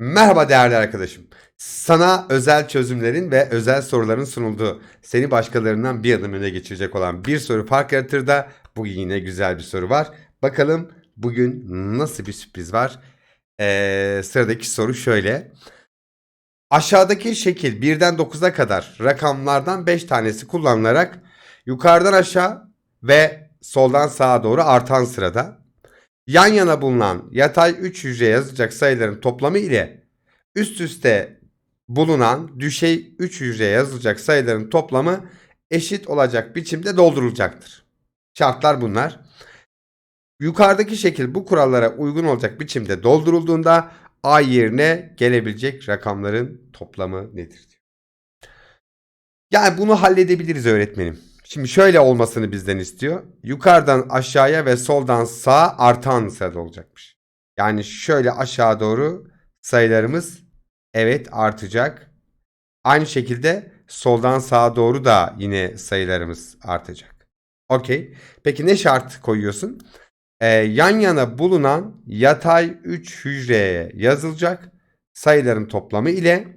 Merhaba değerli arkadaşım. Sana özel çözümlerin ve özel soruların sunulduğu, seni başkalarından bir adım öne geçirecek olan bir soru fark yaratırda bugün yine güzel bir soru var. Bakalım bugün nasıl bir sürpriz var? Ee, sıradaki soru şöyle. Aşağıdaki şekil 1'den 9'a kadar rakamlardan 5 tanesi kullanılarak yukarıdan aşağı ve soldan sağa doğru artan sırada yan yana bulunan yatay 3 hücreye yazılacak sayıların toplamı ile üst üste bulunan düşey 3 hücreye yazılacak sayıların toplamı eşit olacak biçimde doldurulacaktır. Şartlar bunlar. Yukarıdaki şekil bu kurallara uygun olacak biçimde doldurulduğunda A yerine gelebilecek rakamların toplamı nedir? Yani bunu halledebiliriz öğretmenim. Şimdi şöyle olmasını bizden istiyor. Yukarıdan aşağıya ve soldan sağa artan sırada olacakmış. Yani şöyle aşağı doğru sayılarımız evet artacak. Aynı şekilde soldan sağa doğru da yine sayılarımız artacak. Okey. Peki ne şart koyuyorsun? Ee, yan yana bulunan yatay 3 hücreye yazılacak sayıların toplamı ile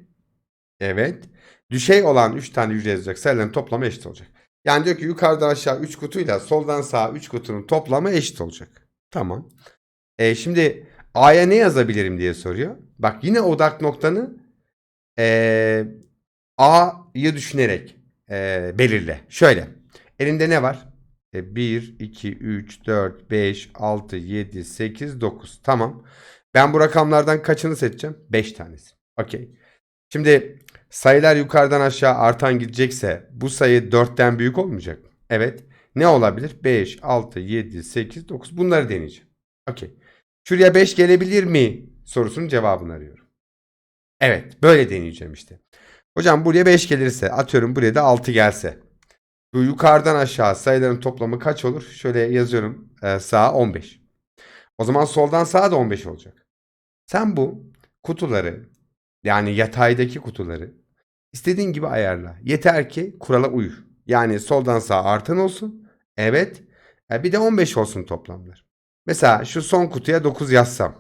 evet düşey olan 3 tane hücre yazacak sayıların toplamı eşit olacak. Yani diyor ki yukarıdan aşağı 3 kutuyla soldan sağa 3 kutunun toplamı eşit olacak. Tamam. E, şimdi A'ya ne yazabilirim diye soruyor. Bak yine odak noktanı e, A'yı düşünerek e, belirle. Şöyle. Elinde ne var? E, 1, 2, 3, 4, 5, 6, 7, 8, 9. Tamam. Ben bu rakamlardan kaçını seçeceğim? 5 tanesi. Okey. Şimdi sayılar yukarıdan aşağı artan gidecekse bu sayı 4'ten büyük olmayacak mı? Evet. Ne olabilir? 5, 6, 7, 8, 9. Bunları deneyeceğim. Okey. Şuraya 5 gelebilir mi? Sorusunun cevabını arıyorum. Evet. Böyle deneyeceğim işte. Hocam buraya 5 gelirse atıyorum buraya da 6 gelse. Bu yukarıdan aşağı sayıların toplamı kaç olur? Şöyle yazıyorum. Ee, sağa 15. O zaman soldan sağa da 15 olacak. Sen bu kutuları yani yataydaki kutuları istediğin gibi ayarla. Yeter ki kurala uy. Yani soldan sağa artan olsun. Evet. E, bir de 15 olsun toplamlar. Mesela şu son kutuya 9 yazsam.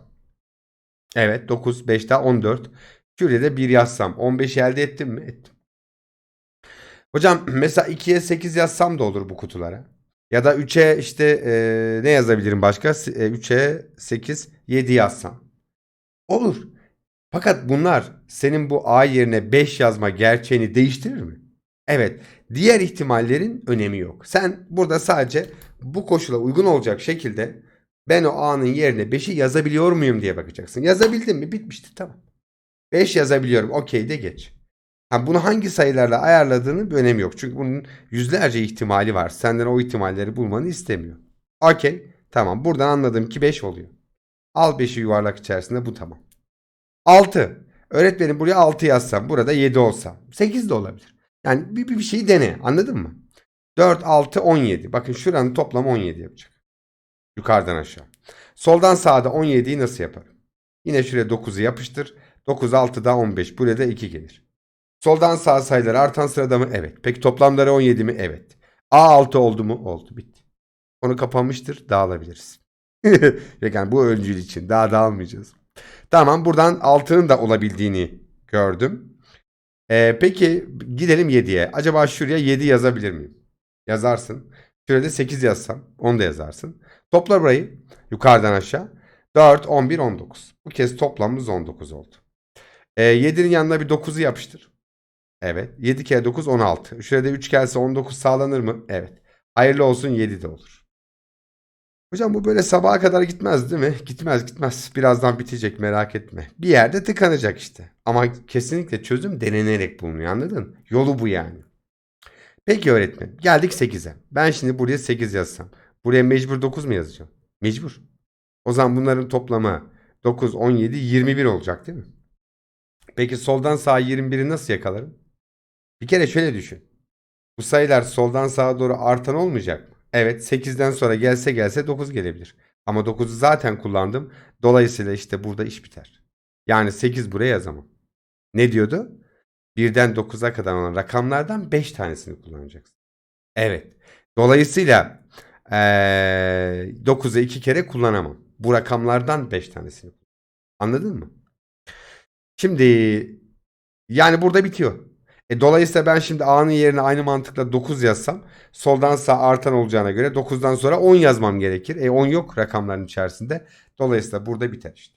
Evet 9, 5 daha 14. Şuraya da 1 yazsam. 15 elde ettim mi? Ettim. Hocam mesela 2'ye 8 yazsam da olur bu kutulara. Ya da 3'e işte e, ne yazabilirim başka? E, 3'e 8, 7 yazsam. Olur. Fakat bunlar senin bu A yerine 5 yazma gerçeğini değiştirir mi? Evet. Diğer ihtimallerin önemi yok. Sen burada sadece bu koşula uygun olacak şekilde ben o A'nın yerine 5'i yazabiliyor muyum diye bakacaksın. Yazabildin mi? Bitmiştir. Tamam. 5 yazabiliyorum. Okey de geç. Ha, bunu hangi sayılarla ayarladığının bir önemi yok. Çünkü bunun yüzlerce ihtimali var. Senden o ihtimalleri bulmanı istemiyor. Okey. Tamam. Buradan anladım ki 5 oluyor. Al 5'i yuvarlak içerisinde bu tamam. 6. Öğretmenim buraya 6 yazsam burada 7 olsa 8 de olabilir. Yani bir, bir şeyi dene anladın mı? 4, 6, 17. Bakın şuranın toplamı 17 yapacak. Yukarıdan aşağı. Soldan sağda 17'yi nasıl yaparım? Yine şuraya 9'u yapıştır. 9, 6 daha 15. Buraya da 2 gelir. Soldan sağ sayılar artan sırada mı? Evet. Peki toplamları 17 mi? Evet. A6 oldu mu? Oldu. Bitti. Konu kapanmıştır. Dağılabiliriz. yani bu öncül için daha dağılmayacağız. Tamam buradan 6'nın da olabildiğini gördüm. Ee, peki gidelim 7'ye. Acaba şuraya 7 yazabilir miyim? Yazarsın. Şurada 8 yazsam onu da yazarsın. Topla burayı yukarıdan aşağı. 4, 11, 19. Bu kez toplamımız 19 oldu. Ee, 7'nin yanına bir 9'u yapıştır. Evet. 7 kere 9 16. Şurada 3 gelse 19 sağlanır mı? Evet. Hayırlı olsun 7 de olur. Hocam bu böyle sabaha kadar gitmez değil mi? Gitmez gitmez. Birazdan bitecek merak etme. Bir yerde tıkanacak işte. Ama kesinlikle çözüm denenerek bulunuyor anladın? Yolu bu yani. Peki öğretmenim. Geldik 8'e. Ben şimdi buraya 8 yazsam. Buraya mecbur 9 mu yazacağım? Mecbur. O zaman bunların toplamı 9, 17, 21 olacak değil mi? Peki soldan sağa 21'i nasıl yakalarım? Bir kere şöyle düşün. Bu sayılar soldan sağa doğru artan olmayacak? Evet 8'den sonra gelse gelse 9 gelebilir. Ama 9'u zaten kullandım. Dolayısıyla işte burada iş biter. Yani 8 buraya yazamam. Ne diyordu? 1'den 9'a kadar olan rakamlardan 5 tanesini kullanacaksın. Evet. Dolayısıyla ee, 9'u 2 kere kullanamam. Bu rakamlardan 5 tanesini. Anladın mı? Şimdi yani burada bitiyor. E, dolayısıyla ben şimdi A'nın yerine aynı mantıkla 9 yazsam soldan sağ artan olacağına göre 9'dan sonra 10 yazmam gerekir. E 10 yok rakamların içerisinde. Dolayısıyla burada biter işte.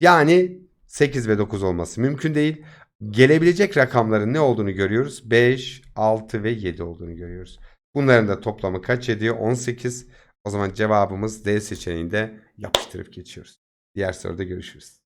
Yani 8 ve 9 olması mümkün değil. Gelebilecek rakamların ne olduğunu görüyoruz. 5, 6 ve 7 olduğunu görüyoruz. Bunların da toplamı kaç ediyor? 18. O zaman cevabımız D seçeneğinde yapıştırıp geçiyoruz. Diğer soruda görüşürüz.